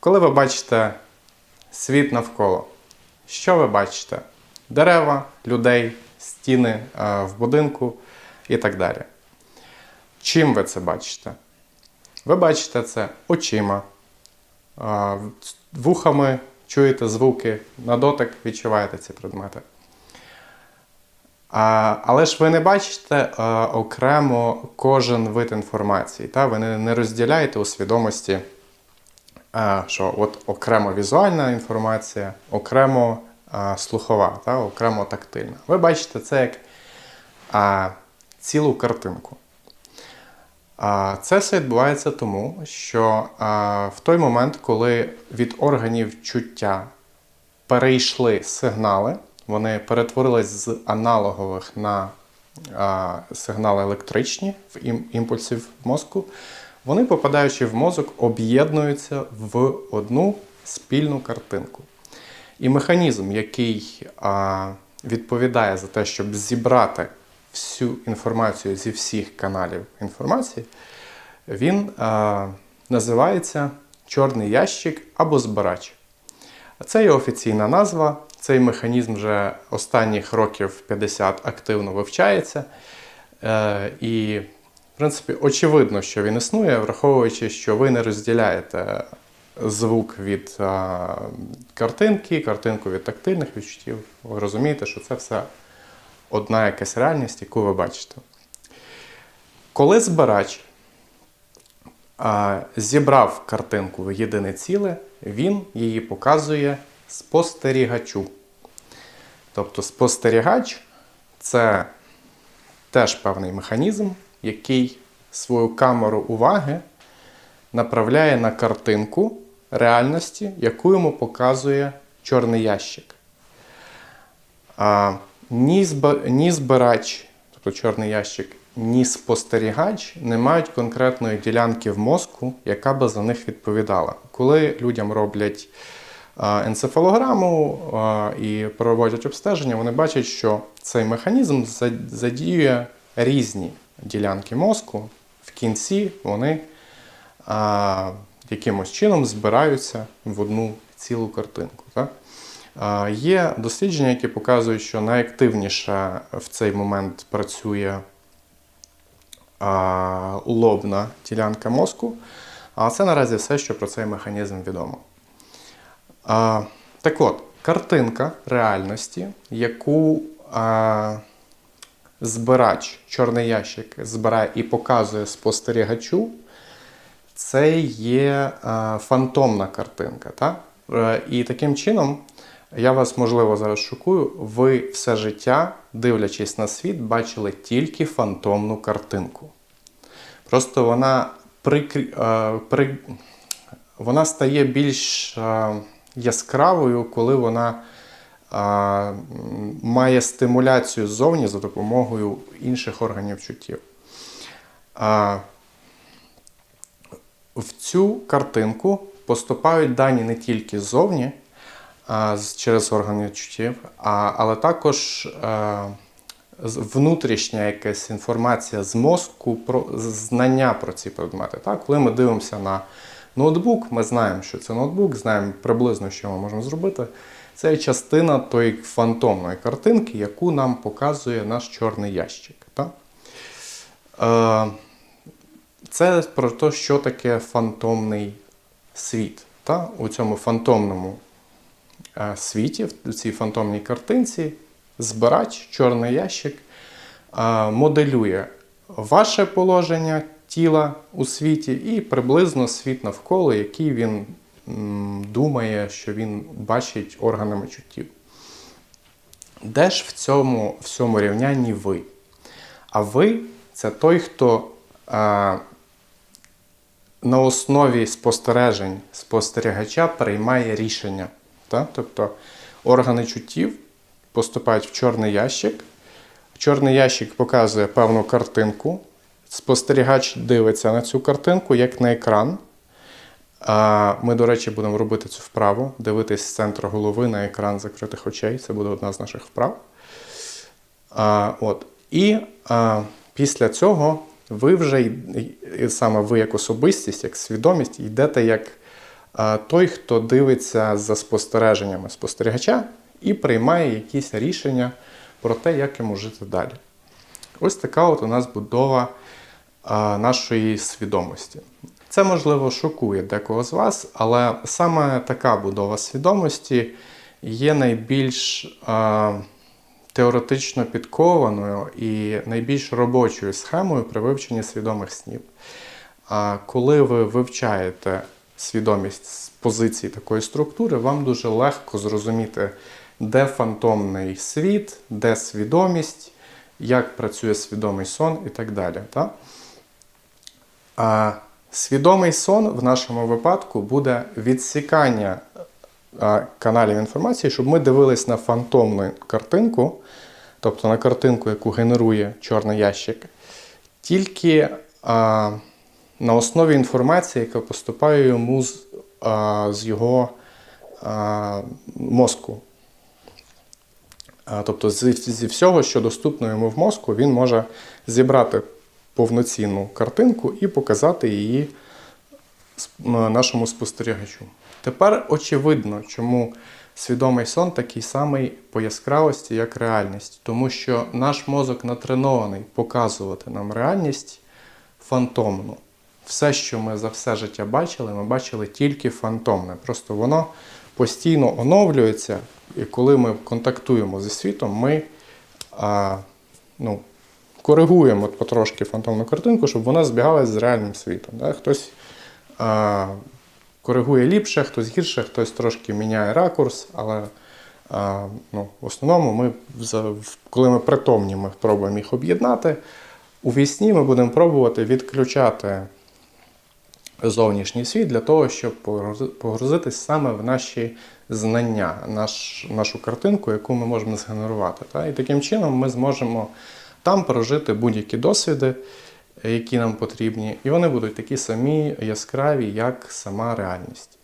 Коли ви бачите світ навколо, що ви бачите? Дерева, людей, стіни е, в будинку і так далі. Чим ви це бачите? Ви бачите це очима, е, вухами чуєте звуки, на дотик відчуваєте ці предмети. Але ж ви не бачите е, окремо кожен вид інформації. Та? Ви не, розділяєте у свідомості, що от окремо візуальна інформація, окремо е, слухова, та? окремо тактильна. Ви бачите це як е, цілу картинку. А Це все відбувається тому, що а, в той момент, коли від органів чуття перейшли сигнали, вони перетворились з аналогових на а, сигнали електричні в імпульсів мозку, вони, попадаючи в мозок, об'єднуються в одну спільну картинку. І механізм, який а, відповідає за те, щоб зібрати всю інформацію зі всіх каналів інформації, він а, називається чорний ящик або збирач. Це є офіційна назва. Цей механізм вже останніх років 50 активно вивчається. Е, і, принципі, очевидно, що він існує, враховуючи, що ви не розділяєте звук від а, картинки, картинку від тактильних відчуттів. Ви розумієте, що це все одна якась реальність, яку ви бачите. Коли збирач а, зібрав картинку в єдине ціле, він її показує спостерігачу. Тобто спостерігач це теж певний механізм, який свою камеру уваги направляє на картинку реальності, яку йому показує чорний ящик. А, ні, збирач, тобто чорний ящик, ні спостерігач не мають конкретної ділянки в мозку, яка би за них відповідала. Коли людям роблять енцефалограму і проводять обстеження, вони бачать, що цей механізм за- задіює різні ділянки мозку. В кінці вони а, якимось чином збираються в одну цілу картинку. Так? А, Є дослідження, які показують, що найактивніше в цей момент працює а, лобна ділянка мозку. А це наразі все, що про цей механізм відомо. А, так от, картинка реальності, яку а, збирач, чорний ящик, збирає і показує спостерігачу, це є а, фантомна картинка. Так? Е, І таким чином, я вас, можливо, зараз шокую, ви все життя, дивлячись на світ, бачили тільки фантомну картинку. Просто вона прикрі... е, при... вона стає більш е, яскравою, коли вона е, має стимуляцію ззовні за допомогою інших органів чуттів. В цю картинку поступають дані не тільки ззовні, через органи чуттів, але також внутрішня якась інформація з мозку про знання про ці предмети. Так? Коли ми дивимося на ноутбук, ми знаємо, що це ноутбук, знаємо приблизно, що ми можемо зробити. Це частина тої фантомної картинки, яку нам показує наш чорний ящик. Е, це про те, що таке фантомний світ. У цьому фантомному е, світі, в цій фантомній картинці, збирач, чорний ящик е, моделює ваше положення тіла у світі і приблизно світ навколо, який він думає, що він бачить органами чуттів. Де ж в цьому всьому рівнянні ви? А ви це той, хто е, на основі спостережень спостерігача приймає рішення. Так? Тобто органи чуттів поступають в чорний ящик. Чорний ящик показує певну картинку. Спостерігач дивиться на цю картинку як на екран. Ми, до речі, будемо робити цю вправу, дивитись з центру голови на екран закритих очей. Це буде одна з наших вправ. От. І після цього ви вже, саме ви як особистість, як свідомість, йдете як той, хто дивиться за спостереженнями спостерігача і приймає якісь рішення про те, як йому жити далі. Ось така от у нас будова нашої свідомості. Це, можливо, шокує декого з вас, але саме така будова свідомості є найбільш а, теоретично підкованою і найбільш робочою схемою при вивченні свідомих снів. А коли ви вивчаєте свідомість з позиції такої структури, вам дуже легко зрозуміти, де фантомний світ, де свідомість, як працює свідомий сон і так далі. Та? Свідомий сон в нашому випадку буде відсікання каналів інформації, щоб ми дивились на фантомну картинку, тобто на картинку, яку генерує чорний ящик, тільки а, на основі інформації, яка поступає йому з, а, з його а, мозку. Тобто зі всього, що доступно йому в мозку, він може зібрати повноцінну картинку і показати її нашому спостерігачу. Тепер очевидно, чому свідомий сон такий самий по яскравості, як реальність, тому що наш мозок натренований показувати нам реальність фантомну. Все, що ми за все життя бачили, ми бачили тільки фантомне. Просто воно постійно оновлюється, і коли ми контактуємо зі світом, ми а, ну, коригуємо потрошки фантомну картинку, щоб вона збігалася з реальним світом. Да? Хтось а, коригує ліпше, хтось гірше, хтось трошки міняє ракурс, але а, ну, в основному ми, коли ми притомні, ми пробуємо їх об'єднати. У вісні ми будемо пробувати відключати зовнішній світ для того, щоб погрузитись саме в наші знання, наш, нашу картинку, яку ми можемо згенерувати. Та? І таким чином ми зможемо там прожити будь-які досвіди, які нам потрібні, і вони будуть такі самі яскраві, як сама реальність.